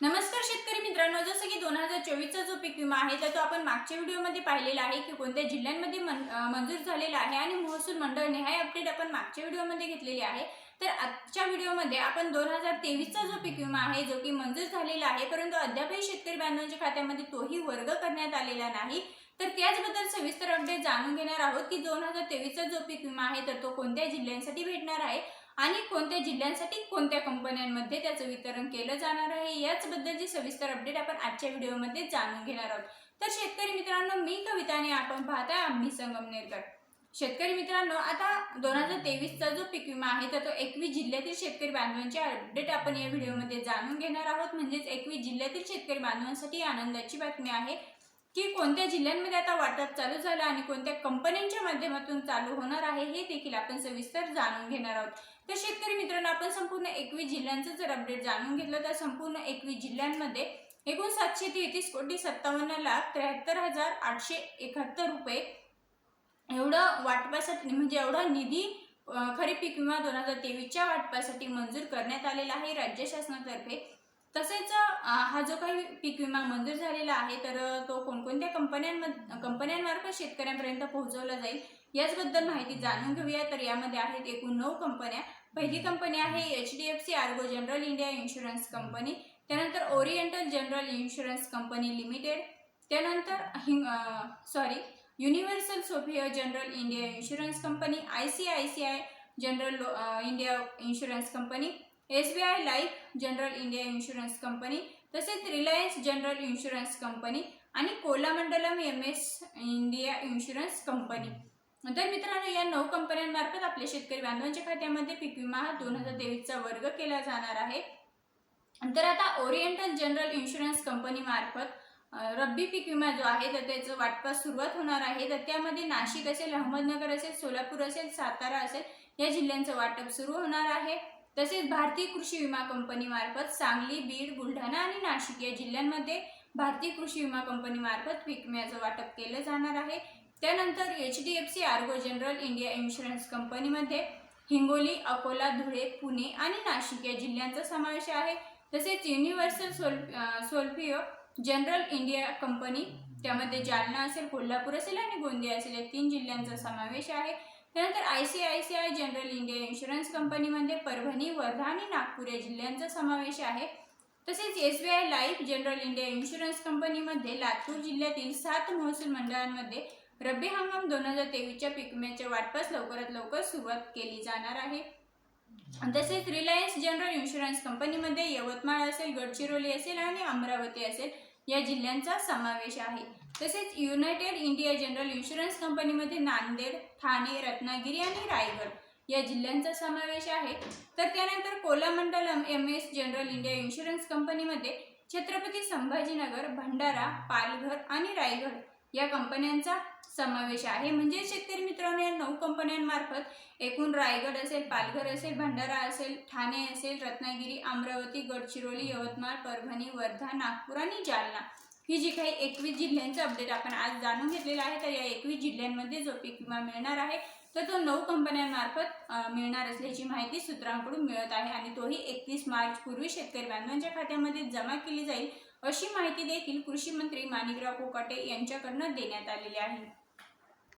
नमस्कार शेतकरी मित्रांनो जसं की दोन हजार चोवीसचा जो पीक विमा आहे तर तो आपण मागच्या व्हिडिओमध्ये पाहिलेला आहे की कोणत्या जिल्ह्यांमध्ये मंजूर झालेला आहे आणि महसूल मंडळ हा अपडेट आपण मागच्या व्हिडिओमध्ये घेतलेली आहे. तर आजच्या व्हिडिओमध्ये आपण दोन हजार तेवीसचा जो पीक विमा आहे जो की मंजूर झालेला आहे परंतु अद्यापही शेतकरी बांधवांच्या खात्यामध्ये तोही वर्ग करण्यात आलेला नाही. तर त्याचबद्दल सविस्तर अपडेट जाणून घेणार आहोत की दोन हजार तेवीसचा जो पीक विमा आहे तर तो कोणत्या जिल्ह्यांसाठी भेटणार आहे? आणि कोणत्या जिल्ह्यांसाठी कोणत्या कंपन्यांमध्ये त्याचं वितरण केलं जाणार आहे याचबद्दलची सविस्तर अपडेट आपण आजच्या व्हिडिओमध्ये जाणून घेणार आहोत. तर शेतकरी मित्रांनो मी कविताने आपण पाहताय आम्ही संगमनेरकर शेतकरी मित्रांनो आता दोन हजार तेवीसचा जो पीक विमा आहे तर तो एकवीस जिल्ह्यातील शेतकरी बांधवांचे अपडेट आपण या व्हिडिओमध्ये जाणून घेणार आहोत. म्हणजेच एकवीस जिल्ह्यातील शेतकरी बांधवांसाठी आनंदाची बातमी आहे. की कोणत्या जिल्ह्यांमध्ये आता वाटप चालू झालं आणि कोणत्या कंपन्यांच्या माध्यमातून चालू होणार आहे हे देखील आपण सविस्तर जाणून घेणार आहोत. तर शेतकरी मित्रांनो आपण संपूर्ण एकवीस जिल्ह्यांचं जर अपडेट जाणून घेतलं तर संपूर्ण एकवीस जिल्ह्यांमध्ये एकूण सातशे तेहतीस कोटी सत्तावन्न लाख त्र्याहत्तर हजार आठशे एकाहत्तर रुपये एवढं वाटपासाठी म्हणजे एवढा निधी खरीप पीक विमा दोन हजार तेवीसच्या वाटपासाठी मंजूर करण्यात आलेला आहे. राज्य शासनातर्फे तसेच हा जो काही पीक विमा मंजूर झालेला आहे तर तो कोणकोणत्या कंपन्यांमध्ये कंपन्यांमार्फत शेतकऱ्यांपर्यंत पोहोचवला जाईल याचबद्दल माहिती जाणून घेऊया. तर यामध्ये आहेत एकूण नऊ कंपन्या. पहिली कंपनी आहे H D F C Ergo general India insurance company. त्यानंतर Oriental general insurance company limited. त्यानंतर हिंग sorry universal Sofia general India insurance company I C I C I general India insurance company. S B I life general India insurance company तसेच Reliance general insurance company आणि Cholamandalam M S India insurance company. तर मित्रांनो या नऊ कंपन्यांमार्फत आपल्या शेतकरी बांधवांच्या खात्यामध्ये पीक विमा हा दोन हजार तेवीसचा वर्ग केला जाणार आहे. तर आता ओरिएंटल जनरल इन्शुरन्स कंपनीमार्फत रब्बी पीक विमा जो आहे तर त्याचं वाटपास सुरुवात होणार आहे. तर त्यामध्ये नाशिक असेल अहमदनगर असेल सोलापूर असेल सातारा असेल या जिल्ह्यांचं वाटप सुरू होणार आहे. तसेच भारतीय कृषी विमा कंपनी मार्फत सांगली बीड बुलढाणा आणि नाशिक या जिल्ह्यांमध्ये भारतीय कृषी विमा कंपनी मार्फत पीक विम्याचं वाटप केलं जाणार आहे. त्यानंतर H D F C Ergo general India insurance कंपनीमध्ये हिंगोली अकोला धुळे पुणे आणि नाशिक या जिल्ह्यांचा समावेश आहे. तसेच universal sol Solfio general India company त्यामध्ये जालना असेल कोल्हापूर असेल आणि गोंदिया असेल या तीन जिल्ह्यांचा समावेश आहे. त्यानंतर I C I C I general India insurance कंपनीमध्ये परभणी वर्धा आणि नागपूर या जिल्ह्यांचा समावेश आहे. तसेच S B I life general India insurance कंपनीमध्ये लातूर जिल्ह्यातील सात महसूल मंडळांमध्ये रब्बी हंगाम दोन हजार तेवीसच्या पीक विम्याच्या वाटपास लवकरात लवकर सुरुवात केली जाणार आहे. तसेच रिलायन्स जनरल इन्शुरन्स कंपनीमध्ये यवतमाळ असेल गडचिरोली असेल आणि अमरावती असेल या जिल्ह्यांचा समावेश आहे. तसेच युनायटेड इंडिया जनरल इन्शुरन्स कंपनीमध्ये नांदेड ठाणे रत्नागिरी आणि रायगड या जिल्ह्यांचा समावेश आहे. तर त्यानंतर Cholamandalam M S general India insurance कंपनीमध्ये छत्रपती संभाजीनगर भंडारा पालघर आणि रायगड या कंपन्यांचा समावेश आहे. म्हणजे शेतकरी मित्रांनो या नऊ कंपन्यांमार्फत एकूण रायगड असेल पालघर असेल भंडारा असेल ठाणे असेल रत्नागिरी अमरावती गडचिरोली यवतमाळ परभणी वर्धा नागपूर आणि जालना ही जी काही एकवीस जिल्ह्यांचं अपडेट आपण आज जाणून घेतलेलं आहे तर या एकवीस जिल्ह्यांमध्ये जो पीक विमा मिळणार आहे तर तो नऊ कंपन्यांमार्फत मिळणार असल्याची माहिती सूत्रांकडून मिळत आहे आणि तोही एकतीस मार्च पूर्वी शेतकरी बांधवांच्या खात्यामध्ये जमा केली जाईल अशी माहिती देखील कृषी मंत्री माणिकराव कोकाटे यांच्याकडनं देण्यात आलेली आहे.